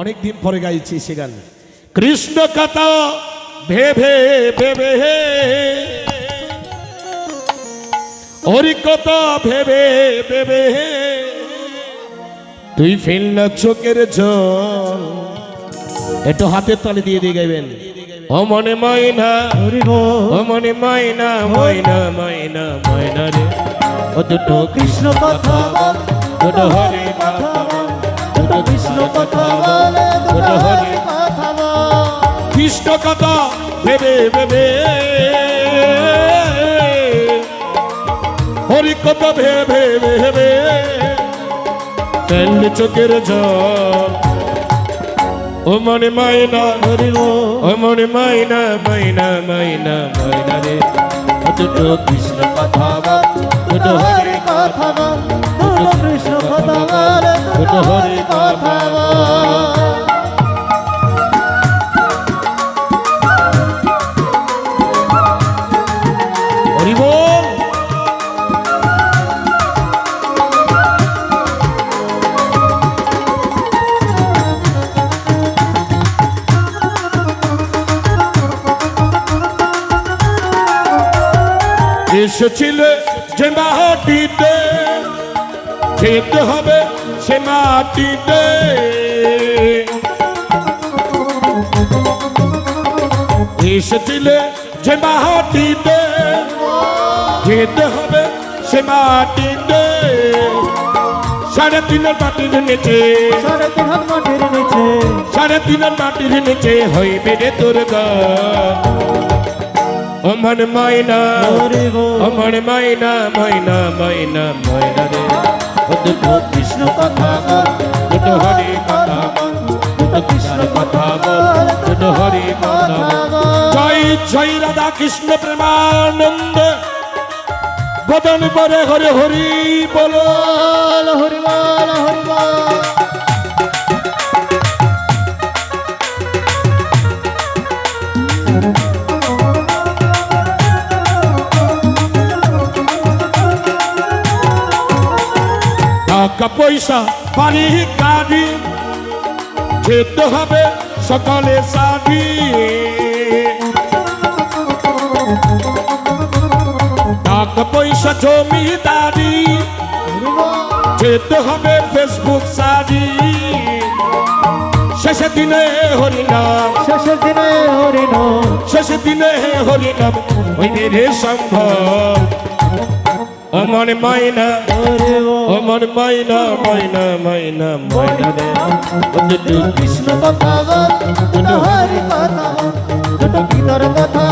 অনেক দিন পরে গাইছি সে গান। কৃষ্ণ কথা ভেবে ভেবে হে। হরি কথা ভেবে ভেবে হে। তুই ফেল না চোখের জল। একটু হাতের তালে দিয়ে দিয়ে গাইবেন। ও মনে ময়না ও মনে ময়না ময়না ময়না ময়না রে। ও দুটো কৃষ্ণ কথা দুটো হরি কথা দুটো কৃষ্ণ কথা বল দুটো হরি কথা বল। কৃষ্ণ কথা ভেবে ভেবে। হরি কথা ভেবে ভেবে ফেললে চোখের জল। ও মনে হরি ও। মনে মায়না মায়না মায়না মায়না রে। দুটো কৃষ্ণ কথা বল দুটো হরি কথা বল। এসেছিলে যে মাটিতে যেতে হবে সে মাটিতে। এসেছিলে যে মাটিতে যেতে হবে সে মাটিতে। সাড়ে তিনের মাটির নিচে সাড়ে তিন হাত মাটির নিচে। সাড়ে তিনের মাটির নিচে হইবে রে তোর গান অমন মাইনা অমন মাইনা মাইনা মাইনা মাইনা রে। দুটো কৃষ্ণ কথা বল দুটো হরি কথা বল দুটো কৃষ্ণ কথা বল দুটো হরি কথা বল। জয় জয় রাধা কৃষ্ণ প্রেমানন্দ। বদন পরে হরে হরি বল টাকা পয়সা বাড়ি গাড়ি। যেতে হবে সকালে সাদি টাকা পয়সা জমিদারি। হরি বল যেতে হবে ফেসবুক সারি শেষের দিনে হরিনাম। শেষের দিনে হরি নাম শেষের দিনে হরিনাম। হইবে রে সম্ভব। অমন মাইনা। অমর মাইনা মাইনা মাইনা মাইনা রে। দুটো কৃষ্ণ কথা দুটো হরি কথা দুটো গীতার কথা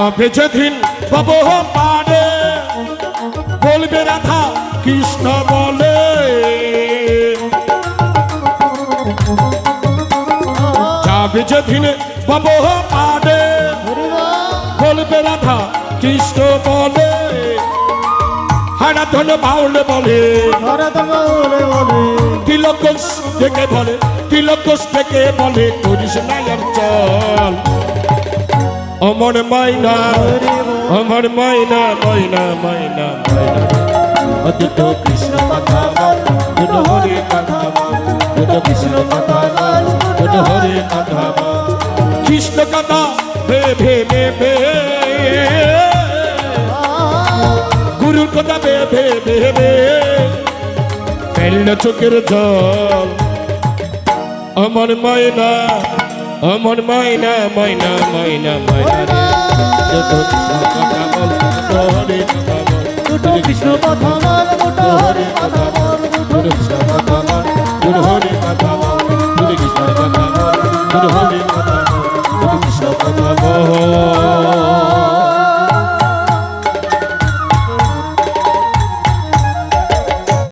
যাবে যেদিন বাবু পারে বলবে রাধা কৃষ্ণ বলে। যাবে যেদিন বাবু পারে বলবে রাধা কৃষ্ণ বলে। হারা ধন বাউল বলে। তিলকস থেকে বলে তিলকস থেকে বলে করিস না চল। অমর মাইনা অমর মাইনা মাইনা মাইনা মাইনা। দুটো কৃষ্ণ কথা বল দুটো হরি কথা বল দুটো কৃষ্ণ কথা বল দুটো হরি কথা বল। কৃষ্ণ কথা ভে ভে ভে ভে। গুরুর কথা বে বে বে বে ফেলল চোখের জল, অমর ময়না অমন মাইনা মাইনা মাইনা মাইনা যত কথা বল তোরে কথা বল। দুটো কৃষ্ণ কথা বল দুটো হরে কথা বল দুটো কৃষ্ণ কথা বল দুটো হরে কথা বল দুটো কৃষ্ণ কথা বল দুটো হরে কথা বল দুটো কৃষ্ণ কথা বল।